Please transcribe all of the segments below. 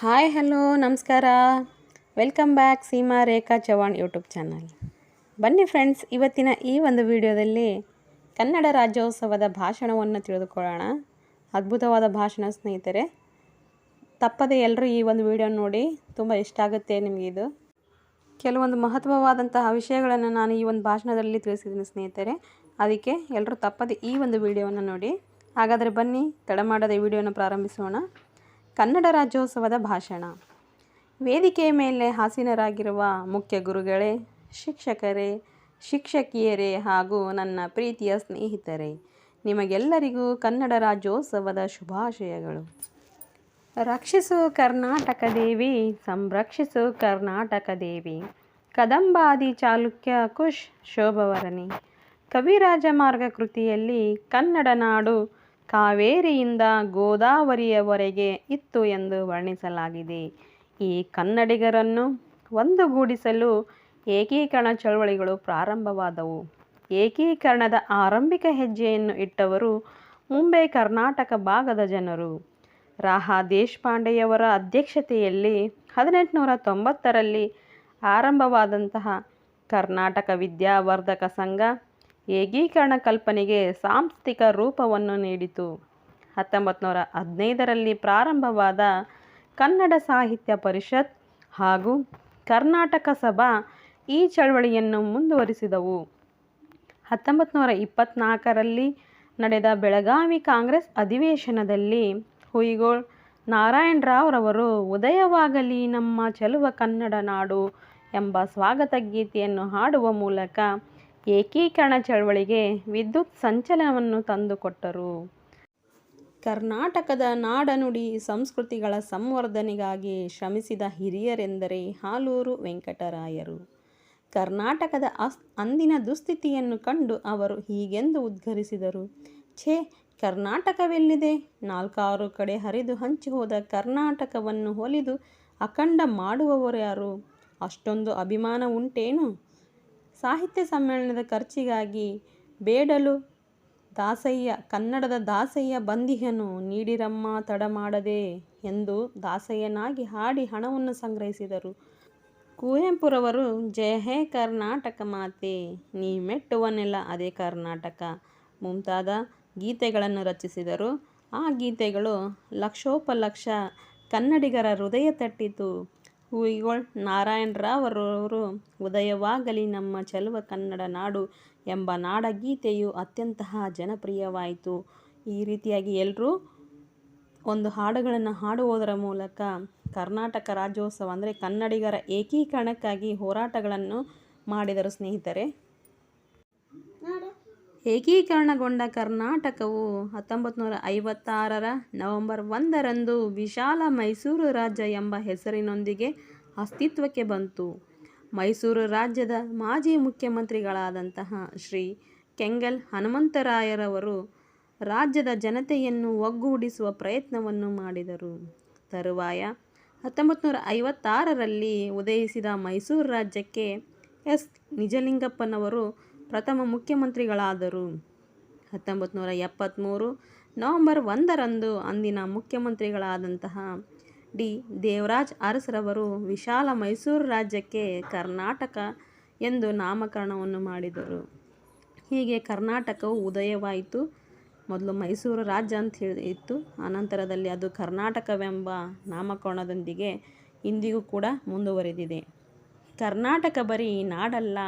Hi, hello, ನಮಸ್ಕಾರ. Welcome back Seema Rekha Chavan YouTube channel. ಬನ್ನಿ friends, ಇವತ್ತಿನ ಈ ಒಂದು ವಿಡಿಯೋದಲ್ಲಿ ಕನ್ನಡ ರಾಜ್ಯೋತ್ಸವದ ಭಾಷಣವನ್ನು ತಿಳಿದುಕೊಳ್ಳೋಣ. ಅದ್ಭುತವಾದ ಭಾಷಣ ಸ್ನೇಹಿತರೆ. ತಪ್ಪದೆ ಎಲ್ಲರೂ ಈ ಒಂದು ವಿಡಿಯೋ ನೋಡಿ ತುಂಬ ಇಷ್ಟ ಆಗುತ್ತೆ ನಿಮಗೆ ಇದು. ಕೆಲವೊಂದು ಮಹತ್ವವಾದಂತಹ ವಿಷಯಗಳನ್ನು ನಾನು ಈ ಒಂದು ಭಾಷಣದಲ್ಲಿ ತಿಳಿಸಿದ್ದೀನಿ ಸ್ನೇಹಿತರೆ. ಅದಕ್ಕೆ ಎಲ್ಲರೂ ತಪ್ಪದೆ ಈ ಒಂದು ವಿಡಿಯೋವನ್ನು ನೋಡಿ. ಹಾಗಾದರೆ ಬನ್ನಿ ತಡ ಮಾಡದೆ ವಿಡಿಯೋನ ಪ್ರಾರಂಭಿಸೋಣ. ಕನ್ನಡ ರಾಜ್ಯೋತ್ಸವದ ಭಾಷಣ. ವೇದಿಕೆಯ ಮೇಲೆ ಹಾಸೀನರಾಗಿರುವ ಮುಖ್ಯ ಗುರುಗಳೇ, ಶಿಕ್ಷಕರೇ, ಶಿಕ್ಷಕಿಯರೇ ಹಾಗೂ ನನ್ನ ಪ್ರೀತಿಯ ಸ್ನೇಹಿತರೇ, ನಿಮಗೆಲ್ಲರಿಗೂ ಕನ್ನಡ ರಾಜ್ಯೋತ್ಸವದ ಶುಭಾಶಯಗಳು. ರಕ್ಷಿಸು ಕರ್ನಾಟಕ ದೇವಿ, ಸಂರಕ್ಷಿಸು ಕರ್ನಾಟಕ ದೇವಿ. ಕದಂಬಾದಿ ಚಾಲುಕ್ಯ ಕುಶ್ ಶೋಭವರನಿ ಕವಿರಾಜ ಮಾರ್ಗ ಕೃತಿಯಲ್ಲಿ ಕನ್ನಡ ನಾಡು ಕಾವೇರಿಯಿಂದ ಗೋದಾವರಿಯವರೆಗೆ ಇತ್ತು ಎಂದು ವರ್ಣಿಸಲಾಗಿದೆ. ಈ ಕನ್ನಡಿಗರನ್ನು ಒಂದುಗೂಡಿಸಲು ಏಕೀಕರಣ ಚಳವಳಿಗಳು ಪ್ರಾರಂಭವಾದವು. ಏಕೀಕರಣದ ಆರಂಭಿಕ ಹೆಜ್ಜೆಯನ್ನು ಇಟ್ಟವರು ಮುಂಬೈ ಕರ್ನಾಟಕ ಭಾಗದ ಜನರು. ರಾಹಾ ದೇಶಪಾಂಡೆಯವರ ಅಧ್ಯಕ್ಷತೆಯಲ್ಲಿ ಹದಿನೆಂಟುನೂರ ತೊಂಬತ್ತರಲ್ಲಿ ಆರಂಭವಾದಂತಹ ಕರ್ನಾಟಕ ವಿದ್ಯಾವರ್ಧಕ ಸಂಘ ಏಕೀಕರಣ ಕಲ್ಪನೆಗೆ ಸಾಂಸ್ಥಿಕ ರೂಪವನ್ನು ನೀಡಿತು. ಹತ್ತೊಂಬತ್ತು ನೂರ ಹದಿನೈದರಲ್ಲಿ ಪ್ರಾರಂಭವಾದ ಕನ್ನಡ ಸಾಹಿತ್ಯ ಪರಿಷತ್ ಹಾಗೂ ಕರ್ನಾಟಕ ಸಭಾ ಈ ಚಳವಳಿಯನ್ನು ಮುಂದುವರಿಸಿದವು. ಹತ್ತೊಂಬತ್ತು ನೂರ ನಡೆದ ಬೆಳಗಾವಿ ಕಾಂಗ್ರೆಸ್ ಅಧಿವೇಶನದಲ್ಲಿ ಹುಯಿಗೋಳ್ ನಾರಾಯಣರಾವ್ರವರು ಉದಯವಾಗಲಿ ನಮ್ಮ ಚೆಲುವ ಕನ್ನಡ ನಾಡು ಎಂಬ ಸ್ವಾಗತ ಗೀತೆಯನ್ನು ಹಾಡುವ ಮೂಲಕ ಏಕೀಕರಣ ಚಳವಳಿಗೆ ವಿದ್ಯುತ್ ಸಂಚಲನವನ್ನು ತಂದುಕೊಟ್ಟರು. ಕರ್ನಾಟಕದ ನಾಡನುಡಿ ಸಂಸ್ಕೃತಿಗಳ ಸಂವರ್ಧನೆಗಾಗಿ ಶ್ರಮಿಸಿದ ಹಿರಿಯರೆಂದರೆ ಹಾಲೂರು ವೆಂಕಟರಾಯರು. ಕರ್ನಾಟಕದ ಅಸ್, ಅಂದಿನ ದುಸ್ಥಿತಿಯನ್ನು ಕಂಡು ಅವರು ಹೀಗೆಂದು ಉದ್ಘರಿಸಿದರು. ಛೇ, ಕರ್ನಾಟಕವೆಲ್ಲಿದೆ? ನಾಲ್ಕಾರು ಕಡೆ ಹರಿದು ಹಂಚಿ ಹೋದ ಕರ್ನಾಟಕವನ್ನು ಹೊಲಿದು ಅಖಂಡ ಮಾಡುವವರ್ಯಾರು ಅಷ್ಟೊಂದು ಅಭಿಮಾನ ಉಂಟೇನು? ಸಾಹಿತ್ಯ ಸಮ್ಮೇಳನದ ಖರ್ಚಿಗಾಗಿ ಬೇಡಲು ದಾಸಯ್ಯ, ಕನ್ನಡದ ದಾಸಯ್ಯ ಬಂದಿಹನು, ನೀಡಿರಮ್ಮ ತಡ ಮಾಡದೆ ಎಂದು ದಾಸಯ್ಯನಾಗಿ ಹಾಡಿ ಹಣವನ್ನು ಸಂಗ್ರಹಿಸಿದರು. ಕುವೆಂಪುರವರು, ಜಯ ಹೇ ಕರ್ನಾಟಕ ಮಾತೆ, ನೀ ಮೆಟ್ಟುವನೆಲ್ಲ ಅದೇ ಕರ್ನಾಟಕ ಮುಂತಾದ ಗೀತೆಗಳನ್ನು ರಚಿಸಿದರು. ಆ ಗೀತೆಗಳು ಲಕ್ಷೋಪಲಕ್ಷ ಕನ್ನಡಿಗರ ಹೃದಯ ತಟ್ಟಿತು. ಹೂಯಿಗೋಳ್ ನಾರಾಯಣರಾವರವರು ಉದಯವಾಗಲಿ ನಮ್ಮ ಚೆಲುವ ಕನ್ನಡ ನಾಡು ಎಂಬ ನಾಡಗೀತೆಯು ಅತ್ಯಂತ ಜನಪ್ರಿಯವಾಯಿತು. ಈ ರೀತಿಯಾಗಿ ಎಲ್ಲರೂ ಒಂದು ಹಾಡುಗಳನ್ನು ಹಾಡುವುದರ ಮೂಲಕ ಕರ್ನಾಟಕ ರಾಜ್ಯೋತ್ಸವ ಅಂದರೆ ಕನ್ನಡಿಗರ ಏಕೀಕರಣಕ್ಕಾಗಿ ಹೋರಾಟಗಳನ್ನು ಮಾಡಿದರು ಸ್ನೇಹಿತರೆ. ಏಕೀಕರಣಗೊಂಡ ಕರ್ನಾಟಕವು ಹತ್ತೊಂಬತ್ತು ನೂರ ಐವತ್ತಾರರ ನವೆಂಬರ್ ಒಂದರಂದು ವಿಶಾಲ ಮೈಸೂರು ರಾಜ್ಯ ಎಂಬ ಹೆಸರಿನೊಂದಿಗೆ ಅಸ್ತಿತ್ವಕ್ಕೆ ಬಂತು. ಮೈಸೂರು ರಾಜ್ಯದ ಮಾಜಿ ಮುಖ್ಯಮಂತ್ರಿಗಳಾದಂತಹ ಶ್ರೀ ಕೆಂಗಲ್ ಹನುಮಂತರಾಯರವರು ರಾಜ್ಯದ ಜನತೆಯನ್ನು ಒಗ್ಗೂಡಿಸುವ ಪ್ರಯತ್ನವನ್ನು ಮಾಡಿದರು. ತರುವಾಯ ಹತ್ತೊಂಬತ್ತು ನೂರ ಐವತ್ತಾರರಲ್ಲಿ ಉದಯಿಸಿದ ಮೈಸೂರು ರಾಜ್ಯಕ್ಕೆ ಎಸ್. ನಿಜಲಿಂಗಪ್ಪನವರು ಪ್ರಥಮ ಮುಖ್ಯಮಂತ್ರಿಗಳಾದರು. ಹತ್ತೊಂಬತ್ತು ನೂರ ಎಪ್ಪತ್ತ್ಮೂರು ನವೆಂಬರ್ ಒಂದರಂದು ಅಂದಿನ ಮುಖ್ಯಮಂತ್ರಿಗಳಾದಂತಹ ಡಿ. ದೇವರಾಜ್ ಅರಸರವರು ವಿಶಾಲ ಮೈಸೂರು ರಾಜ್ಯಕ್ಕೆ ಕರ್ನಾಟಕ ಎಂದು ನಾಮಕರಣವನ್ನು ಮಾಡಿದರು. ಹೀಗೆ ಕರ್ನಾಟಕವು ಉದಯವಾಯಿತು. ಮೊದಲು ಮೈಸೂರು ರಾಜ್ಯ ಅಂತ ಹೇಳಿ ಇತ್ತು. ಅನಂತರದಲ್ಲಿ ಅದು ಕರ್ನಾಟಕವೆಂಬ ನಾಮಕರಣದೊಂದಿಗೆ ಇಂದಿಗೂ ಕೂಡ ಮುಂದುವರೆದಿದೆ. ಕರ್ನಾಟಕ ಬರೀ ನಾಡಲ್ಲ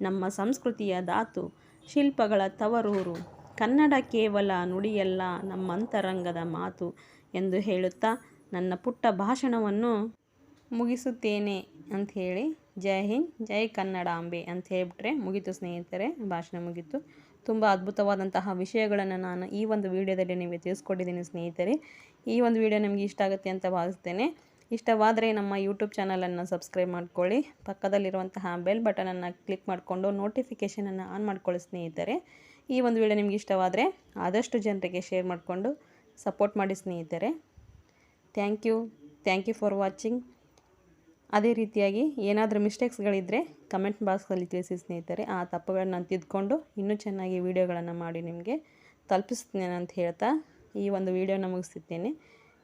ನಮ್ಮ ಸಂಸ್ಕೃತಿಯ ಧಾತು, ಶಿಲ್ಪಗಳ ತವರೂರು, ಕನ್ನಡ ಕೇವಲ ನುಡಿಯಲ್ಲ ನಮ್ಮಂತರಂಗದ ಮಾತು ಎಂದು ಹೇಳುತ್ತಾ ನನ್ನ ಪುಟ್ಟ ಭಾಷಣವನ್ನು ಮುಗಿಸುತ್ತೇನೆ ಅಂತ ಹೇಳಿ ಜೈ ಹಿಂದ್, ಜೈ ಕನ್ನಡಾಂಬೆ ಅಂತ ಹೇಳಿಬಿಟ್ರೆ ಮುಗಿತು ಸ್ನೇಹಿತರೆ, ಭಾಷಣ ಮುಗಿತು. ತುಂಬ ಅದ್ಭುತವಾದಂತಹ ವಿಷಯಗಳನ್ನು ನಾನು ಈ ಒಂದು ವಿಡಿಯೋದಲ್ಲಿ ನಿಮಗೆ ತಿಳಿಸ್ಕೊಟ್ಟಿದ್ದೀನಿ ಸ್ನೇಹಿತರೆ. ಈ ಒಂದು ವಿಡಿಯೋ ನಿಮಗೆ ಇಷ್ಟ ಆಗುತ್ತೆ ಅಂತ ಭಾವಿಸ್ತೇನೆ. ಇಷ್ಟವಾದರೆ ನಮ್ಮ ಯೂಟ್ಯೂಬ್ ಚಾನಲನ್ನು ಸಬ್ಸ್ಕ್ರೈಬ್ ಮಾಡ್ಕೊಳ್ಳಿ. ಪಕ್ಕದಲ್ಲಿರುವಂತಹ ಬೆಲ್ ಬಟನನ್ನು ಕ್ಲಿಕ್ ಮಾಡಿಕೊಂಡು ನೋಟಿಫಿಕೇಷನನ್ನು ಆನ್ ಮಾಡ್ಕೊಳ್ಳಿ ಸ್ನೇಹಿತರೆ. ಈ ಒಂದು ವಿಡಿಯೋ ನಿಮಗೆ ಇಷ್ಟವಾದರೆ ಆದಷ್ಟು ಜನರಿಗೆ ಶೇರ್ ಮಾಡಿಕೊಂಡು ಸಪೋರ್ಟ್ ಮಾಡಿ ಸ್ನೇಹಿತರೆ. Thank you. Thank you for watching. ಅದೇ ರೀತಿಯಾಗಿ ಏನಾದರೂ ಮಿಸ್ಟೇಕ್ಸ್ಗಳಿದ್ದರೆ ಕಮೆಂಟ್ ಬಾಕ್ಸಲ್ಲಿ ತಿಳಿಸಿ ಸ್ನೇಹಿತರೆ. ಆ ತಪ್ಪುಗಳನ್ನ ನಾನು ತಿದ್ದುಕೊಂಡು ಇನ್ನೂ ಚೆನ್ನಾಗಿ ವೀಡಿಯೋಗಳನ್ನು ಮಾಡಿ ನಿಮಗೆ ತಲುಪಿಸ್ತೇನೆ ಅಂತ ಹೇಳ್ತಾ ಈ ಒಂದು ವೀಡಿಯೋನ ಮುಗಿಸ್ತಿದ್ದೇನೆ.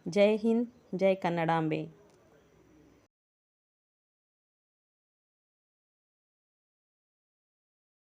ಜೈ ಹಿಂದ್ ಜೈ ಕನ್ನಡಾಂಬೆ